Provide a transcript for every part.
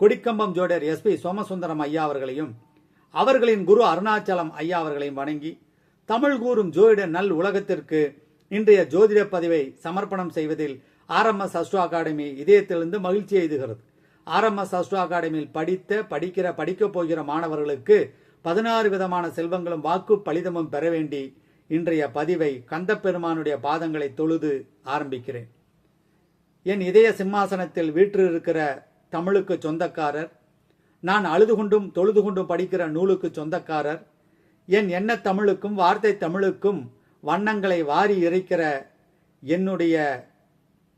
கொடிக்கம்பம் ஜோடர் SP Somasundaram ஐயா அவர்களையும் அவர்களின் குரு அருணாச்சலம் ஐயா அவர்களையும் வணங்கி தமிழ் கூறும் ஜோதிட நல் உலகத்திற்கு இன்றைய ஜோதிட பதிவை சமர்ப்பணம் செய்வதில் ஆர்எம்எஸ் அஸ்ட்ரோ அகாடமி இதயத்திலிருந்து மகிழ்ச்சி எய்துகிறது. ஆர்எம்எஸ் அஸ்ட்ரோ அகாடமியில் படித்த படிக்கிற படிக்கப் போகிற மாணவர்களுக்கு பதினாறு விதமான செல்வங்களும் வாக்கு பலிதமும் பெற வேண்டி இன்றைய பதிவை கந்தப்பெருமானுடைய பாதங்களை தொழுது ஆரம்பிக்கிறேன். என் இதய சிம்மாசனத்தில் வீற்றிருக்கிற தமிழுக்கு சொந்தக்காரர். நான் அழுது கொண்டும் தொழுது கொண்டும் படிக்கிற நூலுக்கு சொந்தக்காரர். என் எண்ண தமிழுக்கும் வார்த்தை தமிழுக்கும் வண்ணங்களை வாரி இறைக்கிற என்னுடைய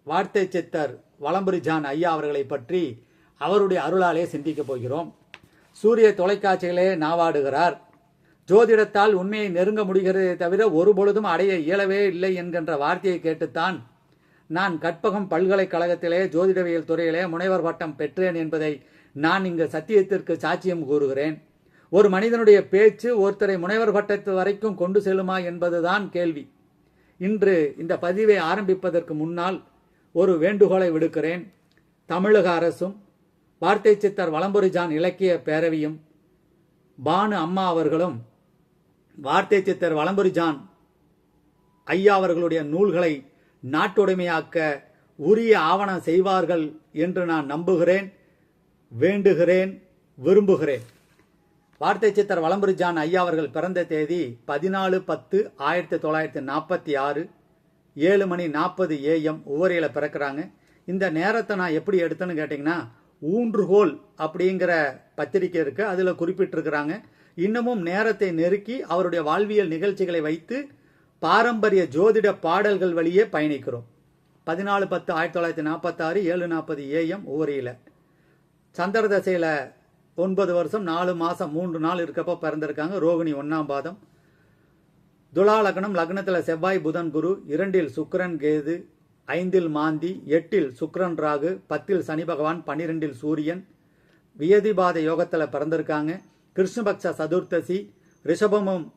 வார்த்தை சித்தர் வளம்புரிஜான் ஐயா அவர்களை பற்றி அவருடைய அருளாலே சிந்திக்கப் போகிறோம். சூரிய தொலைக்காட்சிகளே நாவாடுகிறார். ஜோதிடத்தால் உண்மையை நெருங்க முடிகிறதே தவிர ஒருபொழுதும் அடைய இயலவே இல்லை என்கின்ற வார்த்தையை கேட்டுத்தான் நான் கற்பகம் பல்கலைக்கழகத்திலே ஜோதிடவியல் துறையிலே முனைவர் பட்டம் பெற்றேன் என்பதை நான் இங்கு சத்தியத்திற்கு சாட்சியம் கூறுகிறேன். ஒரு மனிதனுடைய பேச்சு ஒருத்தரை முனைவர் பட்டத்து வரைக்கும் கொண்டு செல்லுமா என்பதுதான் கேள்வி. இன்று இந்த பதிவை ஆரம்பிப்பதற்கு முன்னால் ஒரு வேண்டுகோளை விடுக்கிறேன். தமிழக அரசும் வார்த்தை சித்தர் வளம்புரிஜான் இலக்கிய பேரவையும் பானு அம்மா அவர்களும் வார்த்தை சித்தர் வளம்புரிஜான் ஐயா அவர்களுடைய நூல்களை நாட்டுடைமையாக்க உரிய ஆவணம் செய்வார்கள் என்று நான் நம்புகிறேன் வேண்டுகிறேன் விரும்புகிறேன். வார்த்தை சித்தர் வலம்புரிஜான் ஐயா அவர்கள் பிறந்த தேதி பதினாலு பத்து ஆயிரத்தி தொள்ளாயிரத்தி நாற்பத்தி ஆறு ஏழு மணி நாற்பது ஏஎம் உவரையில் பிறக்கிறாங்க. இந்த நேரத்தை நான் எப்படி எடுத்தேன்னு கேட்டிங்கன்னா ஊன்றுகோல் அப்படிங்கிற பத்திரிக்கை இருக்குது அதில் குறிப்பிட்டிருக்கிறாங்க. இன்னமும் நேரத்தை நெருக்கி அவருடைய வாழ்வியல் நிகழ்ச்சிகளை வைத்து பாரம்பரிய ஜோதிட பாடல்கள் வழியே பயணிக்கிறோம். பதினாலு பத்து ஆயிரத்தி தொள்ளாயிரத்தி நாற்பத்தாறு ஏழு நாற்பது ஏஎம் ஊரியில் சந்திர தசையில் ஒன்பது வருஷம் நாலு மாதம் மூன்று நாள் இருக்கப்போ பிறந்திருக்காங்க. ரோகிணி ஒன்றாம் பாதம். துலா லக்னம் லக்னத்தில் செவ்வாய் புதன் குரு. இரண்டில் சுக்கரன் கேது. ஐந்தில் மாந்தி. எட்டில் சுக்கரன் ராகு. பத்தில் சனி பகவான் பன்னிரெண்டில் சூரியன். வியதிபாத யோகத்தில் பிறந்திருக்காங்க. கிருஷ்ணபக்ஷ சதுர்த்தசி. ரிஷபமும்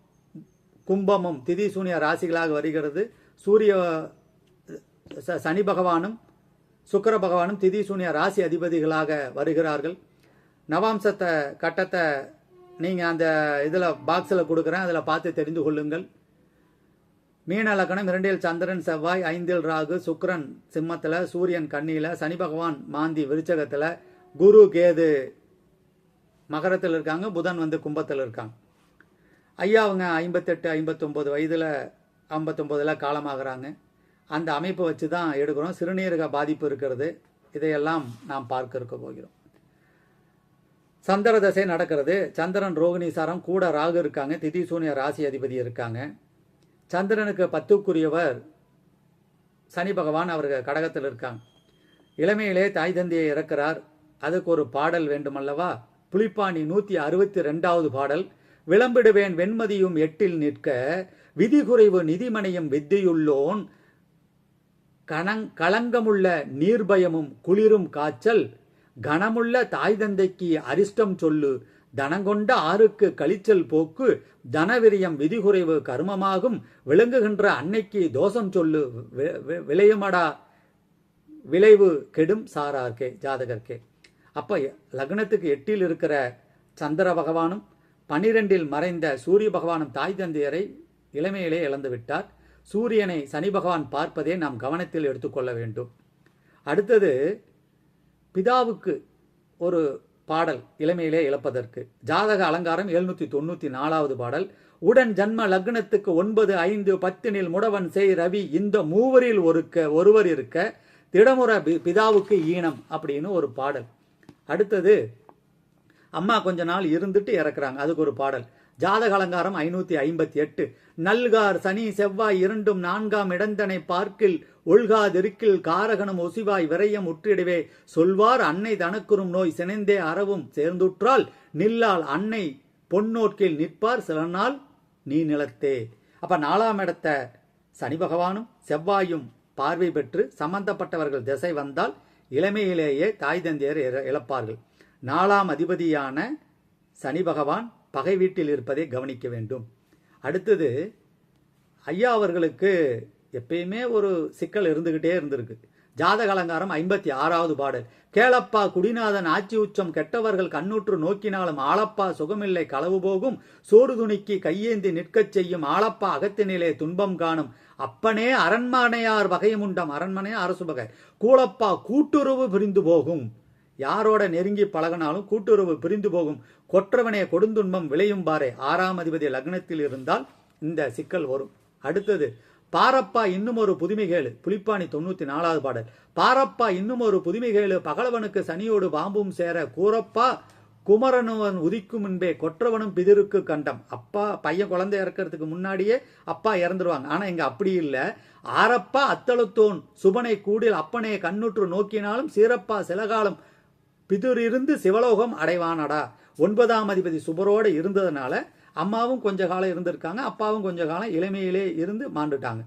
கும்பமும் திதி சூனிய ராசிகளாக வருகிறது. சூரிய ச- சனி பகவானும் சுக்கர பகவானும் திதி சூனிய ராசி அதிபதிகளாக வருகிறார்கள். நவாம்சத்தை கட்டத்தை நீங்கள் அந்த இதில் பாக்ஸில் கொடுக்குறேன். அதில் பார்த்து தெரிந்து கொள்ளுங்கள். மீன லக்கணம் இரண்டில் சந்திரன் செவ்வாய் ஐந்தில் ராகு சுக்ரன் சிம்மத்தில் சூரியன் கண்ணியில் சனி பகவான் மாந்தி விருச்சகத்தில் குரு கேது மகரத்தில் இருக்காங்க புதன் வந்து கும்பத்தில் இருக்காங்க. ஐயா அவங்க ஐம்பத்தெட்டு ஐம்பத்தொம்போது வயதில் ஐம்பத்தொம்போதில் காலமாகறாங்க. அந்த அமைப்பை வச்சு தான் எடுக்கிறோம். சிறுநீரக பாதிப்பு இருக்கிறது. இதையெல்லாம் நாம் பார்க்க இருக்க போகிறோம். சந்திர தசை நடக்கிறது. சந்திரன் ரோகிணி சாரம் கூட ராகு இருக்காங்க. திதி சூனிய ராசி அதிபதி இருக்காங்க. சந்திரனுக்கு பத்துக்குரியவர் சனி பகவான் அவர்கள் கடகத்தில் இருக்காங்க. இளமையிலே தாய் தந்தையை இறக்கிறார். அதுக்கு ஒரு பாடல் வேண்டுமல்லவா? புலிப்பாணி நூற்றி அறுபத்தி ரெண்டாவது பாடல். விளம்பிடுவேன் வெண்மதியும் எட்டில் நிற்க விதிகுறைவு நிதிமனையும் வித்தியுள்ளோன் கணங் களங்கமுள்ள நீர்பயமும் குளிரும் காய்ச்சல் கனமுள்ள தாய் தந்தைக்கு அரிஷ்டம் சொல்லு தனங்கொண்ட ஆறுக்கு கழிச்சல் போக்கு தனவிரியம் விதிகுறைவு கர்மமாகும் விளங்குகின்ற அன்னைக்கு தோஷம் சொல்லு வி- விளையுமடா விளைவு கெடும் சாரார்க்கே ஜாதகர்க்கே. அப்ப லக்னத்துக்கு எட்டில் இருக்கிற சந்திர பகவானும் பனிரெண்டில் மறைந்த சூரிய பகவானும் தாய் தந்தையரை இளமையிலே இழந்துவிட்டார் சூரியனை சனி பகவான் பார்ப்பதே நாம் கவனத்தில் எடுத்துக்கொள்ள வேண்டும். அடுத்தது பிதாவுக்கு ஒரு பாடல் இளமையிலே இழப்பதற்கு. ஜாதக அலங்காரம் எழுநூற்றி தொண்ணூற்றி நாலாவது பாடல். உடன் ஜன்ம லக்னத்துக்கு ஒன்பது ஐந்து பத்தினில் முடவன் செய் ரவி இந்த மூவரில் ஒருக்க ஒருவர் இருக்க திடமுற பிதாவுக்கு ஈனம் அப்படின்னு ஒரு பாடல். அடுத்தது அம்மா கொஞ்ச நாள் இருந்துட்டு இறக்குறாங்க. அதுக்கு ஒரு பாடல். ஜாதக அலங்காரம் ஐநூத்தி ஐம்பத்தி எட்டு. நல்கார் சனி செவ்வாய் இரண்டும் நான்காம் இடந்தனை பார்க்கில் ஒழ்காதிருக்கில் காரகனும் ஒசிவாய் விரையம் உற்றிடவே சொல்வார் அன்னை தனக்குறும் நோய் சினைந்தே அறவும் சேர்ந்துற்றால் நில்லால் அன்னை பொன்னோட்கில் நிற்பார் சில நாள் நீ நிலத்தே. அப்ப நாலாம் இடத்த சனி பகவானும் செவ்வாயும் பார்வை பெற்று சம்பந்தப்பட்டவர்கள் திசை வந்தால் இளமையிலேயே தாய் தந்தையர் இற- இழப்பார்கள். நாலாம் அதிபதியான சனி பகவான் பகை வீட்டில் இருப்பதை கவனிக்க வேண்டும். அடுத்தது ஐயா அவர்களுக்கு எப்பயுமே ஒரு சிக்கல் இருந்துகிட்டே இருந்திருக்கு. ஜாதக அலங்காரம் ஐம்பத்தி ஆறாவது பாடல். கேளப்பா குடிநாதன் ஆட்சி உச்சம் கெட்டவர்கள் கண்ணுற்று நோக்கினாலும் ஆளப்பா சுகமில்லை களவு போகும். சோறு துணிக்கு கையேந்தி நிற்கச் செய்யும் ஆளப்பா அகத்தினிலே துன்பம் காணும். அப்பனே அரண்மனையார் வகையுமுண்டம் அரண்மனை அரசு வகை கூலப்பா கூட்டுறவு பிரிந்து போகும். யாரோட நெருங்கி பழகினாலும் கூட்டுறவு பிரிந்து போகும். கொற்றவனே கொடுந்துன்பம் விளையும் பாரே. ஆறாம் அதிபதி லக்னத்தில் இருந்தால் இந்த சிக்கல் வரும். அடுத்தது பாரப்பா இன்னும் ஒரு புதுமைகேளு. புலிப்பாணி தொண்ணூத்தி நாலாவது பாடல். பாரப்பா இன்னும் ஒரு புதுமைகேளு. பகலவனுக்கு சனியோடு பாம்பும் சேர கூறப்பா குமரனுவன் உதிக்கும் முன்பே கொற்றவனும் பிதிருக்கு கண்டம். அப்பா பையன் குழந்தை இறக்கிறதுக்கு முன்னாடியே அப்பா இறந்துருவாங்க. ஆனா இங்க அப்படி இல்ல. ஆரப்பா அத்தளத்தோன் சுபனை கூடில் அப்பனே கண்ணுற்று நோக்கினாலும் சீரப்பா சிலகாலம் பிதுரிருந்து சிவலோகம் அடைவானடா. ஒன்பதாம் அதிபதி சுபரோடு இருந்ததுனால அம்மாவும் கொஞ்ச காலம் இருந்திருக்காங்க. அப்பாவும் கொஞ்ச காலம் இளமையிலே இருந்து மாண்டுட்டாங்க.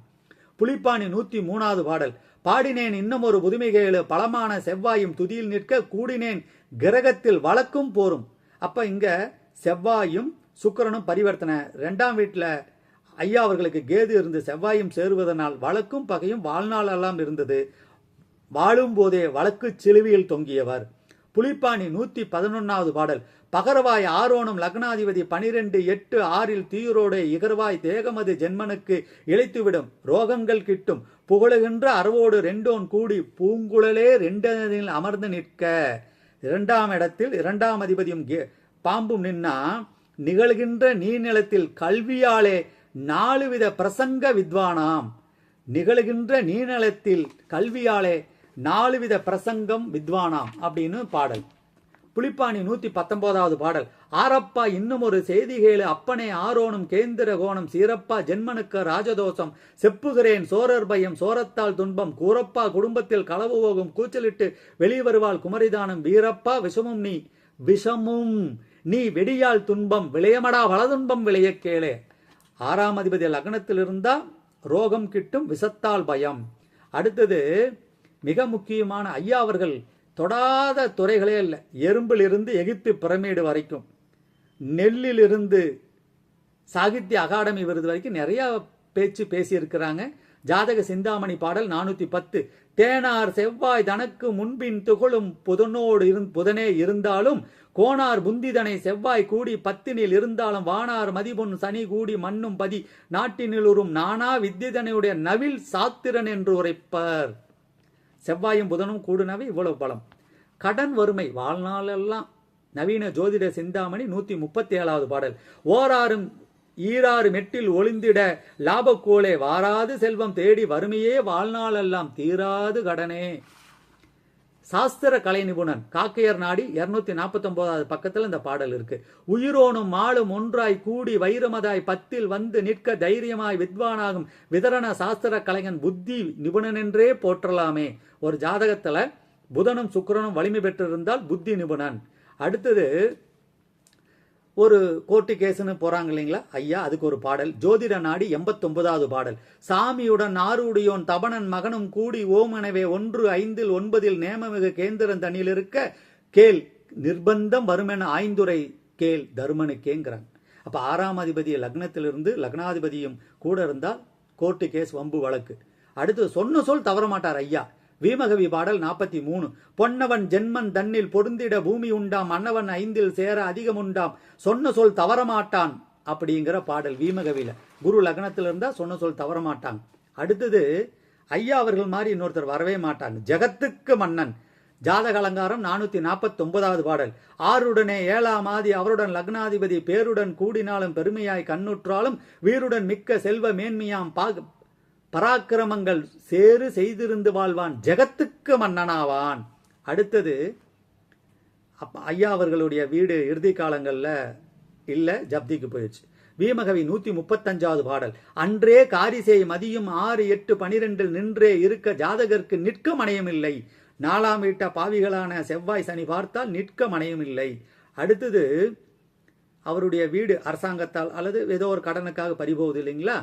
புலிப்பாணி நூத்தி மூணாவது பாடல். பாடினேன் இன்னும் ஒரு புதுமைகேளு பலமான செவ்வாயும் துதியில் நிற்க கூடினேன். கிரகத்தில் வழக்கும் போரும். அப்ப இங்க செவ்வாயும் சுக்கிரனும் பரிவர்த்தனை. ரெண்டாம் வீட்டில் ஐயா அவர்களுக்கு கேது இருந்து செவ்வாயும் சேருவதனால் வழக்கும் பகையும் வாழ்நாள் எல்லாம் இருந்தது. வாழும் போதே வழக்கு சிலுவையில் தொங்கியவர். புலிப்பாணி நூத்தி பதினொன்னாவது பாடல். பகரவாய் ஆரோனும் லக்னாதிபதி பனிரெண்டு எட்டு ஆறில் தீயுரோடே இகர்வாய் தேகமது ஜென்மனுக்கு இழைத்துவிடும் ரோகங்கள் கிட்டும். புகழுகின்ற அறவோடு ரெண்டோன் கூடி பூங்குழலே ரெண்டனில் அமர்ந்து நிற்க. இரண்டாம் இடத்தில் இரண்டாம் அதிபதியும் கே- பாம்பும் நின்னா நிகழ்கின்ற நீர்நிலத்தில் கல்வியாலே நாலு வித பிரசங்க வித்வானாம். நிகழ்கின்ற நீர்நிலத்தில் கல்வியாலே நாலு வித பிரசங்கம் வித்வானாம் அப்படின்னு பாடல். புலிப்பாணி நூத்தி பத்தொன்பதாவது பாடல். ஆரப்பா இன்னும் ஒரு செய்திகேளு அப்பனே ஆரோனும் கேந்திர கோணம் சீரப்பா ஜென்மனுக்கு ராஜதோஷம். செப்புகிறேன் சோரர் பயம். சோரத்தால் துன்பம். கூரப்பா குடும்பத்தில் களவு போகும். கூச்சலிட்டு வெளிவருவாள் குமரிதானம். வீரப்பா விஷமும் நீ. விஷமும் நீ வெடியால் துன்பம். விளையமடா வளதுன்பம் விளைய கேளே. ஆறாம் அதிபதி லக்னத்தில் இருந்தா ரோகம் கிட்டும் விஷத்தால் பயம். அடுத்தது மிக முக்கியமான ஐயா அவர்கள் தொடாத துறைகளே இல்லை. எறும்பிலிருந்து எகிப்து பிரமிடு வரைக்கும். நெல்லிலிருந்து சாகித்ய அகாடமி விருது வரைக்கும் நிறையா பேச்சு பேசியிருக்கிறாங்க. ஜாதக சிந்தாமணி பாடல் நானூற்றி பத்து. தேனார் செவ்வாய் தனக்கு முன்பின் துகளும் புதனோடு இருந் புதனே இருந்தாலும் கோணார் புந்திதனை செவ்வாய் கூடி பத்தினில் இருந்தாலும் வானார் மதிபொன் சனி கூடி மண்ணும் பதி நாட்டினில் உறும் நானா வித்திதனையுடைய நவில் சாத்திரன் என்று உரைப்பர். செவ்வாயும் புதனும் கூடுனவே இவ்வளவு பலம். கடன் வறுமை. வாழ்நாளெல்லாம் நவீன ஜோதிட சிந்தாமணி நூத்தி முப்பத்தி ஏழாவது பாடல். ஓராறும் ஈராறு மெட்டில் ஒளிந்திட லாபக்கோளே வாராது செல்வம் தேடி வறுமையே வாழ்நாளெல்லாம் தீராது கடனே. சாஸ்திர கலை நிபுணன் காக்கையர் நாடி இருநூத்தி நாற்பத்தி ஒன்பதாவது பக்கத்தில் இந்த பாடல் இருக்கு. உயிரோனும் மாலும் ஒன்றாய் கூடி வைரமதாய் பத்தில் வந்து நிற்க தைரியமாய் வித்வானாகும் விதரண சாஸ்திர கலைஞன் புத்தி நிபுணனென்றே போற்றலாமே. ஒரு ஜாதகத்துல புதனும் சுக்கரனும் வலிமை பெற்றிருந்தால் புத்தி நிபுணன். அடுத்தது ஒரு கோர்ட்டு கேஸ்ன்னு போறாங்க இல்லைங்களா? ஐயா அதுக்கு ஒரு பாடல். ஜோதிட நாடி எண்பத்தொன்பதாவது பாடல். சாமியுடன் ஆறுடையோன் தபனன் மகனும் கூடி ஓமனவே ஒன்று ஐந்தில் ஒன்பதில் நேமமிகு கேந்திரன் தண்ணியில் இருக்க கேள் நிர்பந்தம் வருமென ஆய்ந்துரை கேள் தருமனுக்கேங்கிறாங்க. அப்ப ஆறாம் அதிபதி லக்னத்திலிருந்து லக்னாதிபதியும் கூட இருந்தால் கோர்ட்டு கேஸ் வம்பு வழக்கு. அடுத்து சொன்ன சொல் தவற மாட்டார் ஐயா. வீமகவி பாடல் நாற்பத்தி மூணு பொன்னவன் ஜென்மன் தன்னில் பொருந்திட பூமி உண்டாம் மன்னவன் ஐந்தில் சேர அதிகம் உண்டாம் சொன்ன சொல் தவறமாட்டான் அப்படிங்கிற பாடல் வீமகவியில் குரு லக்னத்தில் இருந்தால் சொன்ன சொல் தவறமாட்டான். அடுத்தது ஐயா அவர்கள் மாதிரி இன்னொருத்தர் வரவே மாட்டாங்க ஜெகத்துக்கு மன்னன். ஜாதக அலங்காரம் நானூற்றி நாற்பத்தி ஒன்பதாவது பாடல். ஆறுடனே ஏழாம் ஆதி அவருடன் லக்னாதிபதி பேருடன் கூடினாலும் பெருமையாய் கண்ணுற்றாலும் வீருடன் மிக்க செல்வ மேன்மையாம் பாக பராக்கிரமங்கள் சேறு செய்திருந்து வாழ்வான் ஜெகத்துக்கு மன்னனாவான். அடுத்தது ஐயா அவர்களுடைய வீடு இறுதி காலங்களில் இல்லை ஜப்திக்கு போயிடுச்சு. வீமகவி நூத்தி முப்பத்தஞ்சாவது பாடல். அன்றே காரிசை மதியும் ஆறு எட்டு பனிரெண்டில் நின்றே இருக்க ஜாதகருக்கு நிற்க மனையமில்லை நாலாம் வீட்ட பாவிகளான செவ்வாய் சனி பார்த்தால் நிற்க மனையமில்லை அடுத்தது அவருடைய வீடு அரசாங்கத்தால் அல்லது ஏதோ ஒரு கடனுக்காக பறிபோகுது இல்லைங்களா?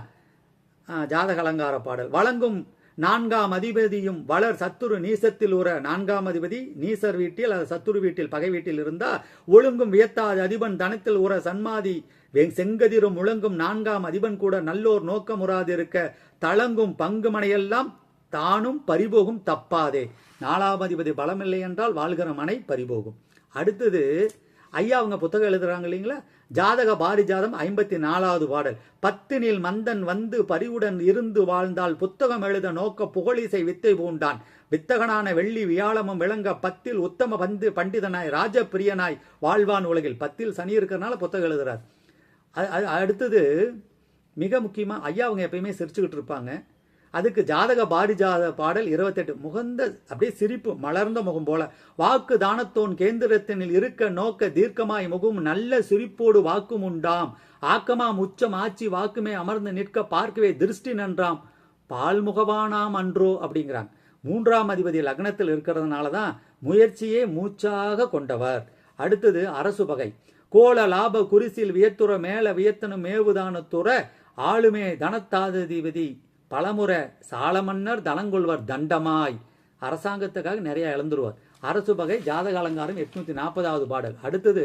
ஜாதக அலங்கார பாடல். வழங்கும் நான்காம் அதிபதியும் வளர் சத்துரு நீசத்தில் உற. நான்காம் அதிபதி நீசர் வீட்டில் அல்லது சத்துரு வீட்டில் பகை வீட்டில் இருந்தா ஒழுங்கும் வியத்தாது அதிபன் தனத்தில் உற. சன்மாதி வெங் செங்கதிரும் முழங்கும் நான்காம் அதிபன் கூட நல்லோர் நோக்கமுறாதிருக்க தளங்கும் பங்குமனையெல்லாம் தானும் பறிபோகும் தப்பாதே. நாலாம் அதிபதி பலமில்லை என்றால் வாழ்கிற மனை பறிபோகும். அடுத்தது ஐயா அவங்க புத்தகம் எழுதுறாங்க இல்லைங்களா? ஜாதக பாரிஜாதம் ஐம்பத்தி நாலாவது பாடல். பத்தினில் மந்தன் வந்து பரிவுடன் இருந்து வாழ்ந்தால் புத்தகம் எழுத நோக்க புகழிசை வித்தை பூண்டான். வித்தகனான வெள்ளி வியாழமும் விளங்க பத்தில் உத்தம பந்து பண்டிதனாய் ராஜப்பிரியனாய் வாழ்வான் உலகில். பத்தில் சனி இருக்கிறனால புத்தகம் எழுதுறார். அடுத்தது மிக முக்கியமாக ஐயா அவங்க எப்பயுமே சிரிச்சுக்கிட்டு இருப்பாங்க. அதுக்கு ஜாதக பாரிஜாத பாடல் இருபத்தெட்டு. முகந்த அப்படியே சிரிப்பு மலர்ந்த முகம் போல. வாக்கு தானத்தோன் கேந்திரத்தினில் இருக்க நோக்க தீர்க்கமாய் முகம் நல்ல சிரிப்போடு வாக்கும் உண்டாம். ஆக்கமாம் உச்சம் ஆச்சி வாக்குமே அமர்ந்து நிற்க பார்க்கவே திருஷ்டி நன்றாம். பால்முகவானாம் அன்றோ அப்படிங்கிறாங்க. மூன்றாம் அதிபதி லக்னத்தில் இருக்கிறதுனால தான் முயற்சியே மூச்சாக கொண்டவர். அடுத்தது அரசு பகை. கோல லாப குரிசில் வியத்துற மேல வியத்தனும் மேவுதானத்துற ஆளுமே தனத்தாதிபதி பலமுறை சாலமன்னர் தனங்கொள்வர் தண்டமாய் அரசாங்கத்துக்காக நிறைய இழந்துருவார். அரசு பகை ஜாதக அலங்காரம் எட்நூத்தி நாற்பதாவது பாடல். அடுத்தது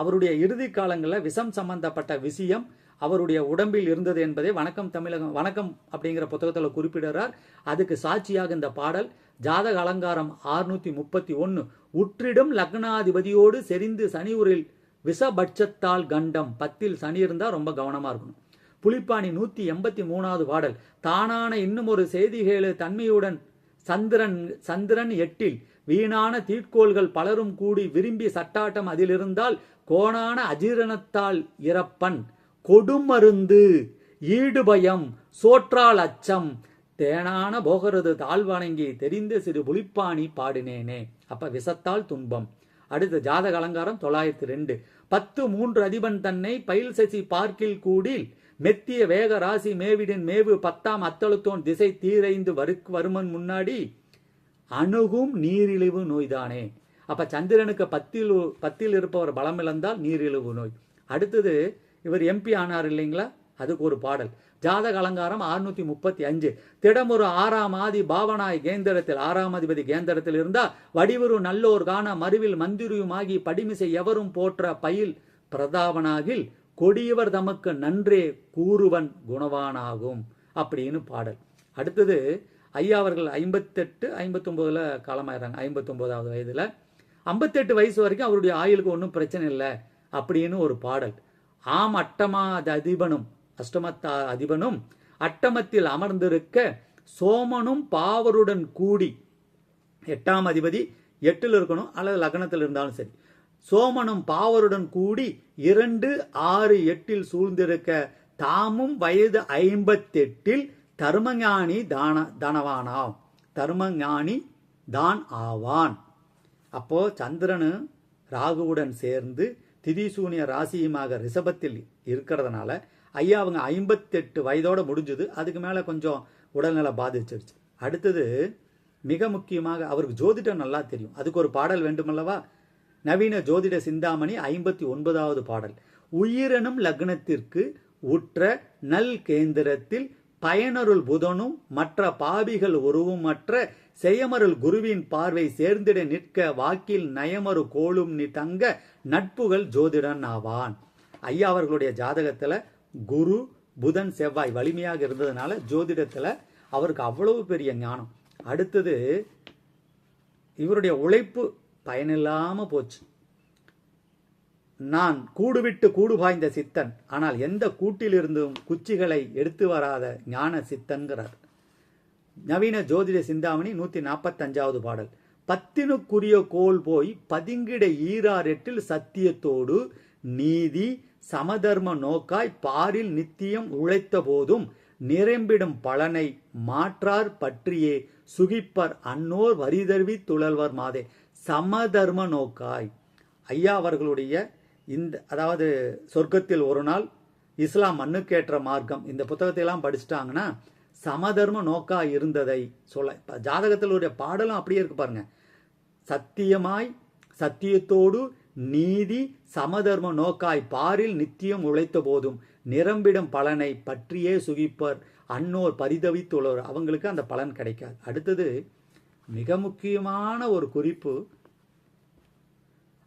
அவருடைய இறுதி காலங்களில் விஷம் சம்பந்தப்பட்ட விஷயம் அவருடைய உடம்பில் இருந்தது என்பதை வணக்கம் தமிழகம் வணக்கம் அப்படிங்கிற புத்தகத்தில் குறிப்பிடுறார். அதுக்கு சாட்சியாக இந்த பாடல் ஜாதக அலங்காரம் ஆறுநூத்தி முப்பத்தி ஒன்று உற்றிடும் லக்னாதிபதியோடு செறிந்து சனியூரில் விஷபட்சத்தால் கண்டம் பத்தில் சனி இருந்தால் ரொம்ப கவனமாக இருக்கணும். புலிப்பாணி நூத்தி எண்பத்தி மூணாவது பாடல் தானான இன்னும் ஒரு செய்திகேளு தன்மையுடன் சந்திரன் சந்திரன் எட்டில் வீணான தீட்கோள்கள் பலரும் கூடி விரும்பி சட்டாட்டம் அதிலிருந்தால் கோணான அஜீரணத்தால் இறப்பன். கொடுமருந்து ஈடுபயம் சோற்றால் அச்சம். தேனான போகிறது தாழ்வணங்கி தெரிந்த சிறு புலிப்பாணி பாடினேனே. அப்ப விஷத்தால் துன்பம். அடுத்து ஜாதக அலங்காரம் தொள்ளாயிரத்தி ரெண்டு. பத்து மூன்று அதிபன் தன்னை பயில் சசி பார்க்கில் கூடில் மெத்திய வேக ராசி மேவிடின் மேவு பத்தாம் அத்தழுத்தோன் திசை தீரைந்து வருக்கு வருமன் முன்னாடி அணுகும் நீரிழிவு நோய்தானே. அப்ப சந்திரனுக்கு பத்தில் பத்தில் இருப்பவர் பலம் இழந்தால் நீரிழிவு நோய். அடுத்தது இவர் எம்பி ஆனார் இல்லைங்களா? அதுக்கு ஒரு பாடல். ஜாதக அலங்காரம் அறுநூத்தி முப்பத்தி அஞ்சு திடமுறு ஆறாம் ஆதி பாவனாய் கேந்திரத்தில் ஆறாம் அதிபதி கேந்திரத்தில் இருந்தா வடிவுரு நல்லோர் காண மறுவில் மந்திரியுமாகி படிமிசை எவரும் போற்ற பயில் பிரதாபனாகில் கொடியவர் தமக்கு நன்றே கூறுவன் குணவானாகும் அப்படின்னு பாடல். அடுத்தது ஐயா அவர்கள் ஐம்பத்தெட்டு ஐம்பத்தொம்போதில் காலமாயிடுறாங்க ஐம்பத்தொம்போதாவது வயதில். ஐம்பத்தெட்டு வயசு வரைக்கும் அவருடைய ஆயுளுக்கு ஒன்றும் பிரச்சனை இல்லை அப்படின்னு ஒரு பாடல். ஆம் அட்டமா அதிபனும் அஷ்டமத்தா அதிபனும் அட்டமத்தில் அமர்ந்திருக்க சோமனும் பாவருடன் கூடி எட்டாம் அதிபதி எட்டில் இருக்கணும் அல்லது லக்னத்தில் இருந்தாலும் சரி. சோமனும் பாவருடன் கூடி இரண்டு ஆறு எட்டில் சூழ்ந்திருக்க தாமும் வயது ஐம்பத்தெட்டில் தர்மஞானி தான தனவானாம். தர்மஞானி தான் ஆவான். அப்போ சந்திரனு ராகுவுடன் சேர்ந்து திதிசூனிய ராசியுமாக ரிஷபத்தில் இருக்கிறதுனால ஐயா அவங்க ஐம்பத்தெட்டு வயதோட முடிஞ்சது. அதுக்கு மேலே கொஞ்சம் உடல்நல பாதிச்சிருச்சு. அடுத்தது மிக முக்கியமாக அவருக்கு ஜோதிடம் நல்லா தெரியும். அதுக்கு ஒரு பாடல் வேண்டுமல்லவா? நவீன ஜோதிட சிந்தாமணி ஐம்பத்தி ஒன்பதாவது பாடல். உயிரெனும் லக்னத்திற்கு உற்ற நல் கேந்திரத்தில் பயனருள் புதனும் மற்ற பாவிகள் உருவுமற்ற செய்யமருள் குருவின் பார்வை சேர்ந்திட நிற்க வாக்கில் நயமரு கோளும் நி தங்க நட்புகள் ஜோதிடன் ஆவான். ஐயா அவர்களுடைய ஜாதகத்துல குரு புதன் செவ்வாய் வலிமையாக இருந்ததுனால ஜோதிடத்துல அவருக்கு அவ்வளவு பெரிய ஞானம். அடுத்தது இவருடைய உழைப்பு பயனில்லாமல் போச்சு. நான் கூடுவிட்டு கூடு பாய்ந்த சித்தன் ஆனால் எந்த கூட்டிலிருந்தும் குச்சிகளை எடுத்து வராத ஞான சித்தன்கிறார். நவீன ஜோதிட சிந்தாமணி நூத்தி நாற்பத்தஞ்சாவது பாடல். பத்தினுக்குரிய கோல் போய் பதிங்கிட ஈரார் எட்டில் சத்தியத்தோடு நீதி சமதர்ம நோக்காய் பாரில் நித்தியம் உழைத்த போதும் நிரம்பிடும் பலனை மாற்றார் பற்றியே சுகிப்பர் அன்னோர் வரிதருவி துழல்வர் மாதே. சமதர்ம நோக்காய். ஐயா அவர்களுடைய இந்த அதாவது சொர்க்கத்தில் ஒரு நாள் இஸ்லாம் மண்ணுக்கேற்ற மார்க்கம் இந்த புத்தகத்தையெல்லாம் படிச்சுட்டாங்கன்னா சமதர்ம நோக்கா இருந்ததை சொல்ல இப்போ ஜாதகத்தில் பாடலும் அப்படியே இருக்கு பாருங்க. சத்தியமாய் சத்தியத்தோடு நீதி சமதர்ம நோக்காய் பாரில் நித்தியம் உழைத்த போதும் நிரம்பிடும் பலனை பற்றியே சுகிப்பர். அன்னோர் பரிதவித்துள்ளவர் அவங்களுக்கு அந்த பலன் கிடைக்காது. அடுத்தது மிக முக்கியமான ஒரு குறிப்பு.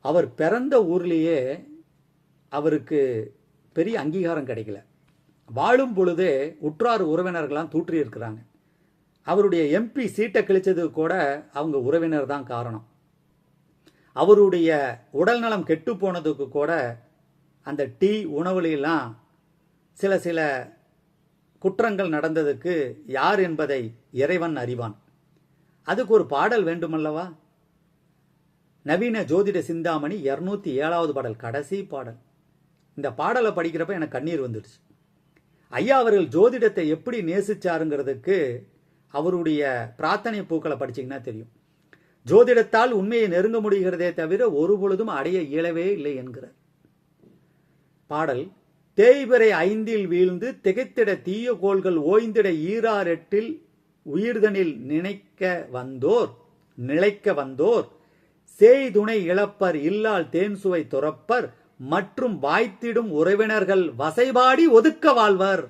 அவர் பிறந்த ஊர்லேயே அவருக்கு பெரிய அங்கீகாரம் கிடைக்கல. வாழும் பொழுதே உற்றார் உறவினர்கள்லாம் தூற்றியிருக்கிறாங்க. அவருடைய எம்பி சீட்டை கிழிச்சது கூட அவங்க உறவினர் தான் காரணம். அவருடைய உடல்நலம் கெட்டு போனதுக்கு கூட அந்த டீ உணவுலையெல்லாம் சில சில குற்றங்கள் நடந்ததுக்கு யார் என்பதை இறைவன் அறிவான். அதுக்கு ஒரு பாடல் வேண்டுமல்லவா? நவீன ஜோதிட சிந்தாமணி இருநூத்தி ஏழாவது பாடல் கடைசி பாடல். இந்த பாடலை படிக்கிறப்ப எனக்கு கண்ணீர் வந்துடுச்சு. ஐயா அவர்கள் ஜோதிடத்தை எப்படி நேசிச்சாருங்கிறதுக்கு அவருடைய பிரார்த்தனை பூக்களை படிச்சிங்கன்னா தெரியும். ஜோதிடத்தால் உண்மையை நெருங்க முடிகிறதே தவிர ஒரு பொழுதும் அடைய இயலவே இல்லை என்கிறார். பாடல் தேய்பிறை ஐந்தில் வீழ்ந்து திகைத்திட தீய கோள்கள் ஓய்ந்திட ஈராரெட்டில் உயிர்தனில் நினைக்க வந்தோர் நிலைக்க வந்தோர் செய்துணை இழப்பர் இல்லால் தேன்சுவை துறப்பர் மற்றும் வாய்த்திடும் உறவினர்கள் வசைபாடி ஒதுக்க வாழ்வர்.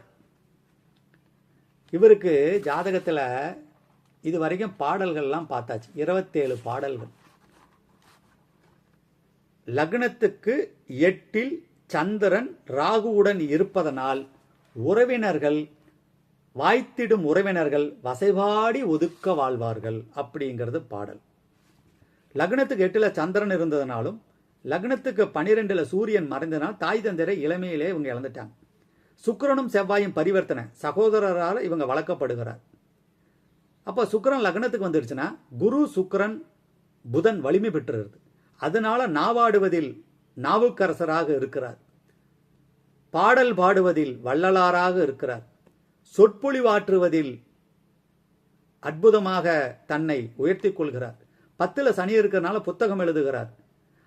இவருக்கு ஜாதகத்தில் இது வரைக்கும் பாடல்கள்லாம் பார்த்தாச்சு. இருபத்தேழு பாடல்கள். லக்னத்துக்கு எட்டில் சந்திரன் ராகுவுடன் இருப்பதனால் உறவினர்கள் வாய்த்திடும் உறவினர்கள் வசைபாடி ஒதுக்க வாழ்வார்கள் அப்படிங்கிறது பாடல். லக்னத்துக்கு எட்டுல சந்திரன் இருந்ததுனாலும் லக்னத்துக்கு பனிரெண்டுல சூரியன் மறைந்தனால் தாய் தந்தரை இளமையிலே இவங்க இழந்துட்டாங்க. சுக்கரனும் செவ்வாயும் பரிவர்த்தனை. சகோதரரால் இவங்க வளர்க்கப்படுகிறார். அப்போ சுக்கரன் லக்னத்துக்கு வந்துருச்சுன்னா குரு சுக்கரன் புதன் வலிமை பெற்றுறது அதனால நாவாடுவதில் நாவுக்கரசராக இருக்கிறார். பாடல் பாடுவதில் வள்ளலாராக இருக்கிறார். சொற்பொழிவாற்றுவதில் அற்புதமாக தன்னை உயர்த்தி கொள்கிறார். பத்தில் சனி இருக்கிறனால புத்தகம் எழுதுகிறார்.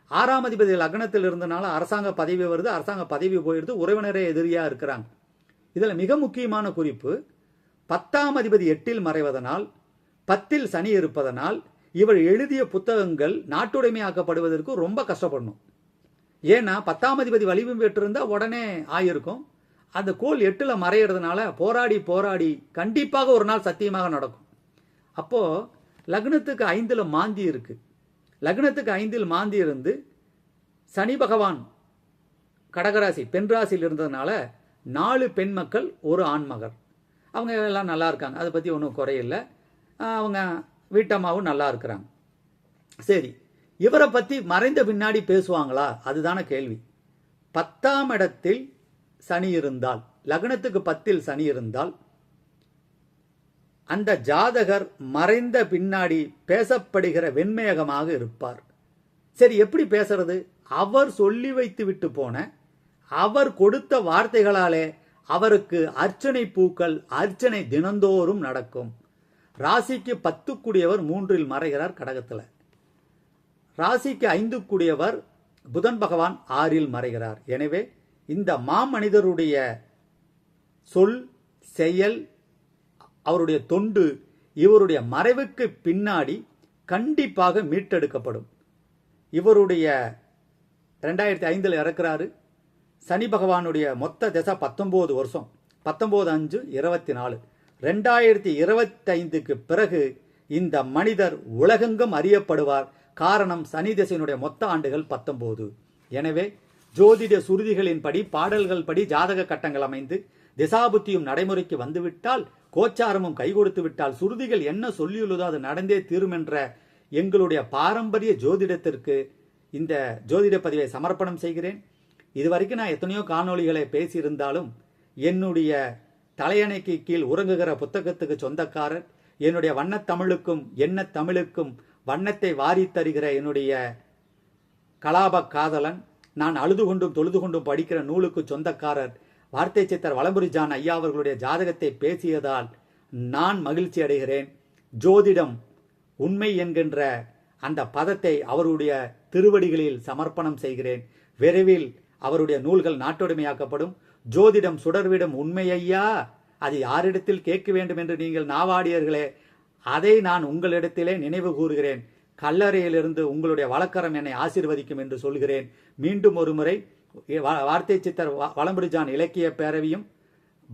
ஆறாம் அதிபதி லக்னத்தில் இருந்தனால அரசாங்க பதவி வருது அரசாங்க பதவி போயிடுது உறவினரே எதிரியாக இருக்கிறாங்க. இதில் மிக முக்கியமான குறிப்பு பத்தாம் அதிபதி எட்டில் மறைவதனால் பத்தில் சனி இருப்பதனால் இவர் எழுதிய புத்தகங்கள் நாட்டுடைமையாக்கப்படுவதற்கு ரொம்ப கஷ்டப்படணும். ஏன்னா பத்தாம் அதிபதி வலிவும் பெற்றிருந்தால் உடனே ஆயிருக்கும். அந்த கோல் எட்டுல மறையிறதுனால போராடி போராடி கண்டிப்பாக ஒரு நாள் சத்தியமாக நடக்கும். அப்போ லக்னத்துக்கு ஐந்தில் மாந்தி இருக்கு. லக்னத்துக்கு ஐந்தில் மாந்தி இருந்து சனி பகவான் கடகராசி பெண் ராசியில் இருந்ததுனால நாலு பெண் மக்கள் ஒரு ஆண் மகர் அவங்க எல்லாம் நல்லா இருக்காங்க. அதை பற்றி ஒன்றும் குறையில்லை. அவங்க வீட்டம்மாவும் நல்லா இருக்கிறாங்க. சரி இவரை பற்றி மறைந்த பின்னாடி பேசுவாங்களா? அதுதான கேள்வி. பத்தாம் இடத்தில் சனி இருந்தால் லக்னத்துக்கு பத்தில் சனி இருந்தால் அந்த ஜாதகர் மறைந்த பின்னாடி பேசப்படுகிற வெண்மையகமாக இருப்பார். சரி எப்படி பேசுறது? அவர் சொல்லி வைத்து விட்டு போன அவர் கொடுத்த வார்த்தைகளாலே அவருக்கு அர்ச்சனை பூக்கள் அர்ச்சனை தினந்தோறும் நடக்கும். ராசிக்கு பத்து கூடியவர் மூன்றில் மறைகிறார் கடகத்தில். ராசிக்கு ஐந்து கூடியவர் புதன் பகவான் ஆறில் மறைகிறார். எனவே இந்த மாமனிதருடைய சொல் செயல் அவருடைய தொண்டு இவருடைய மறைவுக்கு பின்னாடி கண்டிப்பாக மீட்டெடுக்கப்படும். இவருடைய ரெண்டாயிரத்தி ஐந்தில் இறக்குறாரு. சனி பகவானுடைய மொத்த திசை பத்தொம்போது வருஷம். பத்தொம்போது அஞ்சு இருபத்தி நாலு. ரெண்டாயிரத்தி இருபத்தைந்துக்கு பிறகு இந்த மனிதர் உலகெங்கும் அறியப்படுவார். காரணம் சனி திசையினுடைய மொத்த ஆண்டுகள் பத்தொம்போது எனவே ஜோதிட சுருதிகளின்படி பாடல்கள் படி ஜாதக கட்டங்கள் அமைந்து திசாபுத்தியும் நடைமுறைக்கு வந்துவிட்டால் கோச்சாரமும் கை கொடுத்து விட்டால் சுருதிகள் என்ன சொல்லியுள்ளதோ அது நடந்தே தீரும் என்ற எங்களுடைய பாரம்பரிய ஜோதிடத்திற்கு இந்த ஜோதிட பதிவை சமர்ப்பணம் செய்கிறேன். இதுவரைக்கும் நான் எத்தனையோ காணொளிகளை பேசியிருந்தாலும் என்னுடைய தலையணைக்கு கீழ் உறங்குகிற புத்தகத்துக்கு சொந்தக்காரர் என்னுடைய வண்ணத்தமிழுக்கும் என்ன தமிழுக்கும் வண்ணத்தை வாரி தருகிற என்னுடைய கலாப காதலன் நான் அழுது கொண்டும் தொழுது கொண்டும் படிக்கிற நூலுக்கு சொந்தக்காரர் வார்த்தை சித்தர் வலம்புரிஜான் ஐயா அவர்களுடைய ஜாதகத்தை பேசியதால் நான் மகிழ்ச்சி அடைகிறேன். ஜோதிடம் உண்மை என்கின்ற அந்த பதத்தை அவருடைய திருவடிகளில் சமர்ப்பணம் செய்கிறேன். விரைவில் அவருடைய நூல்கள் நாட்டுடைமையாக்கப்படும். ஜோதிடம் சுடர்விடும் உண்மை ஐயா. அது யாரிடத்தில் கேட்க வேண்டும் என்று நீங்கள் நாவாடியர்களே அதை நான் உங்களிடத்திலே நினைவு கூறுகிறேன். கல்லறையிலிருந்து உங்களுடைய வழக்கரம் என்னை ஆசிர்வதிக்கும் என்று சொல்கிறேன். மீண்டும் ஒருமுறை வார்த்தை சித்தர் வ- இலக்கிய பேரவையும்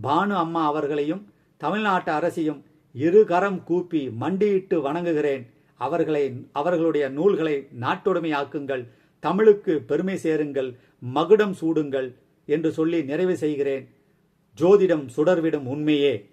பானு அம்மா அவர்களையும் தமிழ்நாட்டு அரசியும் இருகரம் கூப்பி மண்டியிட்டு வணங்குகிறேன். அவர்களை அவர்களுடைய நூல்களை நாட்டுடைமையாக்குங்கள். தமிழுக்கு பெருமை சேருங்கள். மகுடம் சூடுங்கள் என்று சொல்லி நிறைவு செய்கிறேன். ஜோதிடம் சுடர்விடும் உண்மையே.